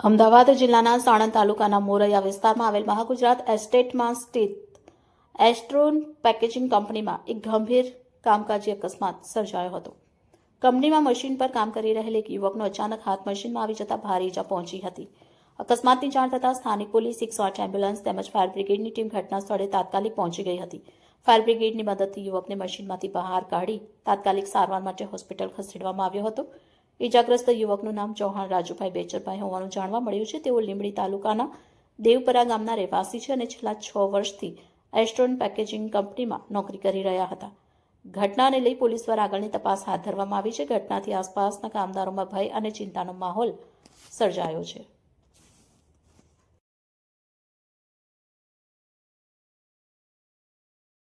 અમદાવાદ જિલ્લાના સાણંદ તાલુકાના મોરૈયા વિસ્તારમાં આવેલ મહાગુજરાત એસ્ટેટમાં સ્થિત એસ્ટ્રોન પેકેજિંગ કંપનીમાં એક ગંભીર કામકાજી અકસ્માત સર્જાયો હતો. કંપનીમાં મશીન પર કામ કરી રહેલ એક યુવકનો અચાનક હાથ મશીનમાં આવી જતા ભારે ઇજા પહોંચી હતી. અકસ્માતની જાણ થતાં સ્થાનિક પોલીસ એકસો આઠ એમ્બ્યુલન્સ તેમજ ફાયર બ્રિગેડની ટીમ ઘટના સ્થળે તાત્કાલિક પહોંચી ગઈ હતી. ફાયર બ્રિગેડની મદદથી યુવકને મશીનમાંથી બહાર કાઢી તાત્કાલિક સારવાર માટે હોસ્પિટલ ખસેડવામાં આવ્યો હતો. ઈજાગ્રસ્ત યુવકનું નામ ચૌહાણ રાજુભાઈ બેચરભાઈ હોવાનું જાણવા મળ્યું છે. તેઓ લીંબડી તાલુકાના દેવપરા ગામના રહેવાસી છે અને છેલ્લા છ વર્ષથી એસ્ટ્રોન પેકેજિંગ કંપનીમાં નોકરી કરી રહ્યા હતા. ઘટનાને લઈ પોલીસ દ્વારા આગળની તપાસ હાથ ધરવામાં આવી છે. ઘટનાથી આસપાસના કામદારોમાં ભય અને ચિંતાનો માહોલ સર્જાયો છે.